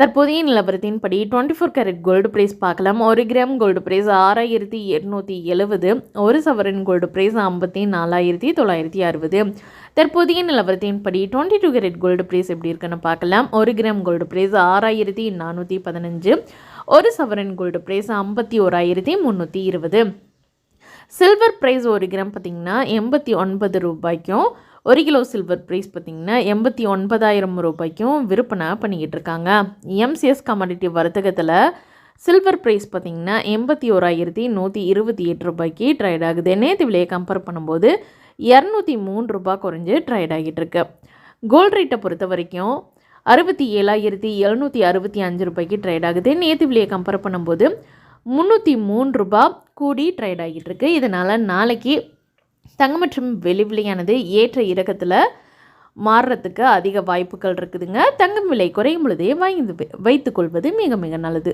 தற்போதைய நிலவரத்தின்படி twenty four carat gold price பார்க்கலாம். ஒரு கிராம் கோல்டு ப்ரைஸ் ஆறாயிரத்தி எட்நூற்றி எழுபது ஒரு சவரன் கோல்டு ப்ரைஸ் ஐம்பத்தி நாலாயிரத்தி தொள்ளாயிரத்தி அறுபது. தற்போதைய நிலவரத்தின்படி twenty two carat gold price எப்படி இருக்குன்னு பார்க்கலாம். ஒரு கிராம் கோல்டு ப்ரைஸ் ஆறாயிரத்தி நானூற்றி பதினஞ்சு ஒரு சவரன் கோல்டு ப்ரைஸ் ஐம்பத்தி ஓராயிரத்தி முந்நூற்றி இருபது. சில்வர் ப்ரைஸ் ஒரு கிராம் பார்த்திங்கன்னா எண்பத்தி ஒன்பது ரூபாய்க்கும் ஒரு கிலோ சில்வர் ப்ரைஸ் பார்த்திங்கன்னா எண்பத்தி ஒன்பதாயிரம் ரூபாய்க்கும் விற்பனை பண்ணிக்கிட்டு இருக்காங்க எம்சிஎஸ் கமாடிட்டி வர்த்தகத்தில் சில்வர் ப்ரைஸ் பார்த்திங்கன்னா எண்பத்தி ஓராயிரத்தி நூற்றி இருபத்தி எட்டு ரூபாய்க்கு ட்ரைட் ஆகுது. நேற்று விலையை கம்பேர் பண்ணும்போது இரநூத்தி மூணு ரூபாய் குறைஞ்சு ட்ரைட் ஆகிட்டு இருக்கு கோல்ட் ரேட்டை பொறுத்த வரைக்கும் அறுபத்தி ஏழாயிரத்தி எழுநூற்றி அறுபத்தி அஞ்சு ரூபாய்க்கு ட்ரேட் ஆகுது. நேற்று விலையை கம்பேர் பண்ணும்போது முந்நூற்றி மூணு ரூபாய் கூடி ட்ரேட் ஆகிட்டு இருக்கு இதனால் நாளைக்கு தங்கம் மற்றும் வெளி விலையானது ஏற்ற இறக்கத்தில் மாறுறதுக்கு அதிக வாய்ப்புகள் இருக்குதுங்க. தங்கம் விலை குறையும் பொழுதே வாங்கி வைத்துக்கொள்வது மிக மிக நல்லது.